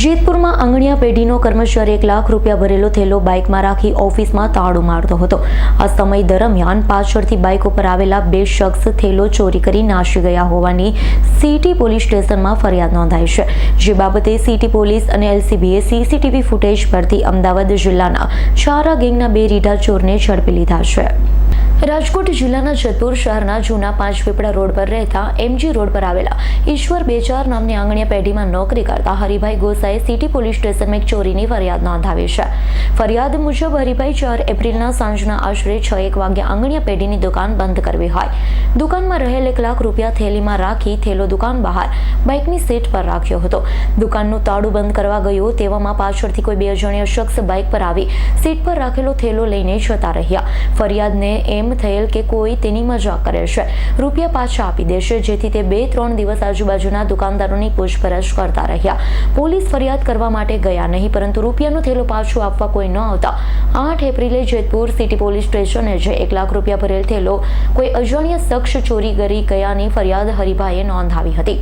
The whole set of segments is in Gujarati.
જેતપુરમાં આંગણિયા પેઢીનો કર્મચારી એક લાખ રૂપિયા ભરેલો થેલો બાઇકમાં રાખી ઓફિસમાં તાળું મારતો હતો. આ સમય દરમિયાન પાછળથી બાઇક ઉપર આવેલા બે શખ્સ થેલો ચોરી કરી નાસી ગયા હોવાની સિટી પોલીસ સ્ટેશનમાં ફરિયાદ નોંધાઈ છે. જે બાબતે સિટી પોલીસ અને એલસીબીએ સીસીટીવી ફૂટેજ પરથી અમદાવાદ જિલ્લાના ચારા ગેંગના બે રીઢા ચોરને ઝડપી લીધા છે. રાજકોટ જિલ્લાના જતપુર શહેરના જૂના પાંચ પીપળા રોડ પર રહેતા એમજી રોડ પર આવેલા ઈશ્વર બેચાર નામની આંગણીયા પેઢીમાં નોકરી કરતા હરિભાઈ ગોસાએ સિટી પોલીસ સ્ટેશનમાં એક ચોરીની ફરિયાદ નોંધાવી છે. ફરિયાદ મુજબ હરિભાઈ ચાર એપ્રિલના સાંજના આશરે છ એક વાગ્યે આંગણીયા પેઢીની દુકાન બંધ કરવી હોય. દુકાનમાં રહેલ એક લાખ રૂપિયા થેલીમાં રાખી થેલો દુકાન બહાર બાઇકની સીટ પર રાખ્યો હતો. દુકાનનું તાળું બંધ કરવા ગયું તેવામાં પાછળથી કોઈ બે અજાણ્યા શખ્સ બાઇક પર આવી સીટ પર રાખેલો થેલો લઈને જતા રહ્યા. ફરિયાદને એમ થયેલ કે કોઈ તેની મજાક કરે છે. રૂપિયા પાછા આપી દેશે, જેથી તે બે ત્રણ દિવસ આજુબાજુના દુકાનદારોની પૂછપરછ કરતા રહ્યા. પોલીસ ફરિયાદ કરવા માટે ગયા નહીં, પરંતુ રૂપિયાનો થેલો પાછો આપવા કોઈ ન આવતા. આઠ એપ્રિલે જેતપુર સિટી પોલીસ સ્ટેશને જે એક લાખ રૂપિયા ભરેલ થેલો કોઈ અજાણ્યા શખ્સ ચોરી કરી ગયાની ફરિયાદ હરિભાઈએ નોંધાવી હતી.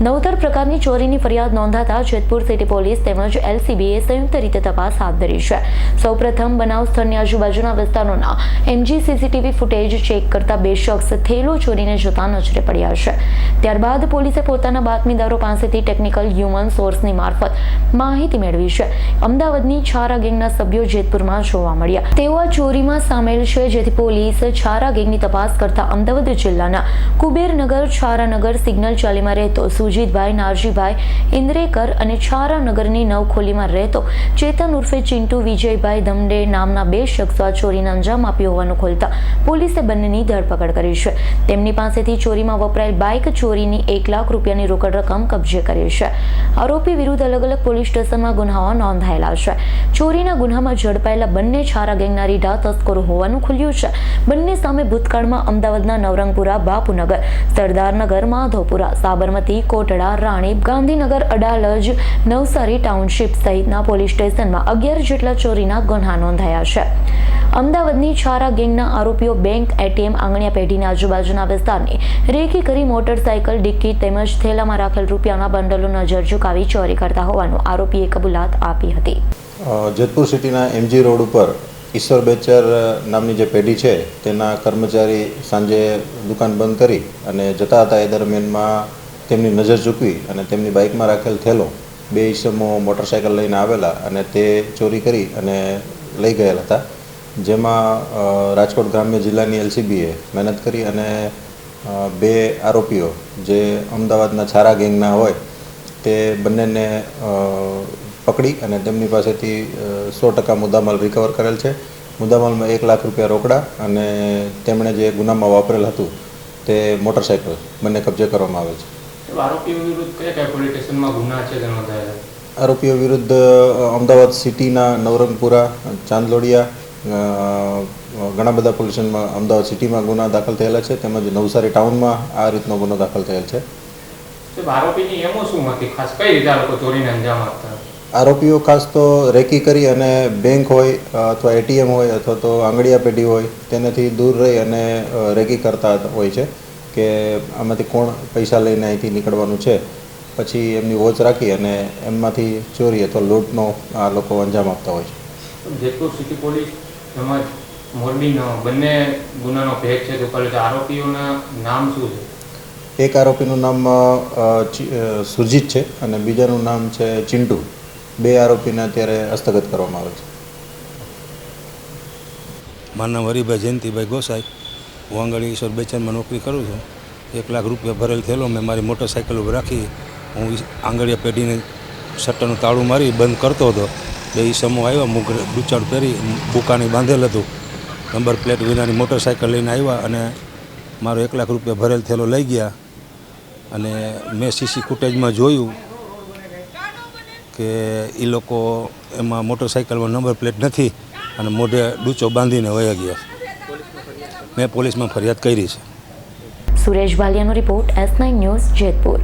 નવતર પ્રકારની ચોરીની ફરિયાદ નોંધાતા જેતપુર સિટી પોલીસ તેમજ એલસીબીએ સંયુક્ત રીતે તપાસ હાથ ધરી છે. સૌપ્રથમ બનાવ સ્થળની આજુબાજુના વિસ્તારોના એમજી સીસીટીવી ફૂટેજ ચેક કરતા બે શખ્સ થેલો ચોરીને જતા નજરે પડ્યા છે. ત્યારબાદ પોલીસે પોતાના બાતમીદારો પાસેથી ટેકનિકલ હ્યુમન સોર્સની મારફત માહિતી મેળવી છે. અમદાવાદની છારા ગેંગના સભ્યો જેતપુરમાં જોવા મળ્યા. તેઓ આ ચોરીમાં સામેલ છે, જેથી પોલીસ છારા ગેંગની તપાસ કરતા અમદાવાદ જિલ્લાના કુબેરનગર, છારાનગર, સિગ્નલ ચાલીમાં રહેતો સુજીતભાઈ, નારજીભાઈ, ઇન્દ્રેકર અને છારાનગરની નવખોલીમાં રહેતો ચેતન ઉર્ફે ચિંટુ વિજયભાઈ ધમડે નામના બે શખ્સો આ ચોરીને અંજામ આપ્યો હોવાનું ખોલતા પોલીસે બંનેની ધરપકડ કરી છે. તેમની પાસેથી ચોરીમાં વપરાયેલ બાઇક ચોરીની એક લાખ રૂપિયાની રોકડ રકમ કબજે કરી છે. આરોપી વિરુદ્ધ અલગ અલગ પોલીસ સ્ટેશનમાં ગુન્હાઓ નોંધાયેલા છે. ચોરીના ગુન્હામાં ઝડપાયેલા બંને છારા ગેંગના રીઢા તસ્કરો હોવાનું ખુલ્યું છે. બંને સામે ભૂતકાળમાં અમદાવાદના નવરંગપુરા, બાપુનગર, સરદારનગર માધવપુરા સાબરમતી કોટડા, રાણીપ, ગાંધીનગર, અડાલજ, નવસારી ટાઉનશીપ સહિતના પોલીસ સ્ટેશનમાં અગિયાર જેટલા ચોરીના ગુન્હા નોંધાયા છે. અમદાવાદની છારા ગેંગના આરોપીઓ બેંક, એટીએમ, આંગણિયા પેઢીની આજુબાજુના વિસ્તારની રેકી કરી મોટરસાયકલ, ડિક્કી તેમજ થેલામાં રાખેલ રૂપિયાના બંડલો નજર ઝુકાવી ચોરી કરતા હોવાનું આરોપીએ કબૂલાત આપી હતી. જેતપુર સિટીના એમજી રોડ ઉપર ઈશ્વર બેચર નામની જે પેઢી છે, તેના કર્મચારી સાંજે દુકાન બંધ કરી અને જતા હતા એ દરમિયાનમાં તેમની નજર ચૂકવી અને તેમની બાઇકમાં રાખેલ થેલો બે ઈસમો મોટરસાયકલ લઈને આવેલા અને તે ચોરી કરી અને લઈ ગયેલા હતા. જેમાં રાજકોટ ગ્રામ્ય જિલ્લાની એલસીબીએ મહેનત કરી અને બે આરોપીઓ જે અમદાવાદના છારા ગેંગના હોય તે બંનેને પકડી અને તેમની પાસેથી સો ટકા મુદ્દામાલ રિકવર કરેલ છે. મુદ્દામાલમાં એક લાખ રૂપિયા રોકડા અને તેમણે જે ગુનામાં વાપરેલ હતું તે મોટરસાયકલ બંને કબજે કરવામાં આવે છે. આરોપીઓ વિરુદ્ધ કયા કયા પોલીસ સ્ટેશનમાં ગુના છે તે નોંધાયેલા આરોપીઓ વિરુદ્ધ અમદાવાદ સિટીના નવરંગપુરા ચાંદલોડિયા ઘણા બધા પોલીસમાં અમદાવાદ સિટીમાં ગુના દાખલ થયેલા છે. તેમજ નવસારી ટાઉનમાં આ રીતનો ગુનો દાખલ થયેલ છે. આરોપીઓ ખાસ તો રેકી કરી અને બેંક હોય અથવા એટીએમ હોય અથવા તો આંગળીયા પેઢી હોય તેનાથી દૂર રહી અને રેકી કરતા હોય છે. કે આમાંથી કોણ પૈસા લઈને અહીંથી નીકળવાનું છે પછી એમની વોચ રાખી અને એમમાંથી ચોરી અથવા લૂંટનો આ લોકો અંજામ આપતા હોય છે. જેતપુર સિટી પોલીસ તેમજ મોરબીનો બંને ગુનાનો ભેદ છે તો આરોપીઓના નામ શું છે? એક આરોપીનું નામ સુરજીત છે અને બીજાનું નામ છે ચિંટુ. બે આરોપીને અત્યારે હસ્તગત કરવામાં આવે છે. મારું નામ હરિભાઈ જયંતિભાઈ ગોસાઈ. હું આંગળી ઈશ્વર બેચનમાં નોકરી કરું છું, એક લાખ રૂપિયા ભરેલ થયેલો મેં મારી મોટરસાઇકલ ઉપર રાખી, હું આંગળીયા પેઢીને શટરનું તાળું મારી, બંધ કરતો હતો. બે સમૂહ આવ્યો, મુગ ડૂચાડ પહેરી, બુકાની બાંધેલ હતું. નંબર પ્લેટ વિનાની મોટરસાઇકલ લઈને આવ્યા અને મારો એક લાખ રૂપિયા ભરેલ થયેલો લઈ ગયા. અને મેં સીસી ફૂટેજમાં જોયું કે એ લોકો એમાં મોટરસાઇકલમાં નંબર પ્લેટ નથી અને મોઢે ડૂચો બાંધીને વયા ગયા. મેં પોલીસમાં ફરિયાદ કરી છે. Suresh વાલિયાનો report S nine news Jetpur.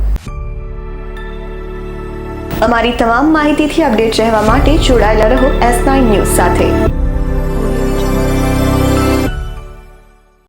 અમારી તમામ માહિતીથી અપડેટ રહેવા માટે જોડાયેલા રહો એસ નાઇન ન્યૂઝ સાથે.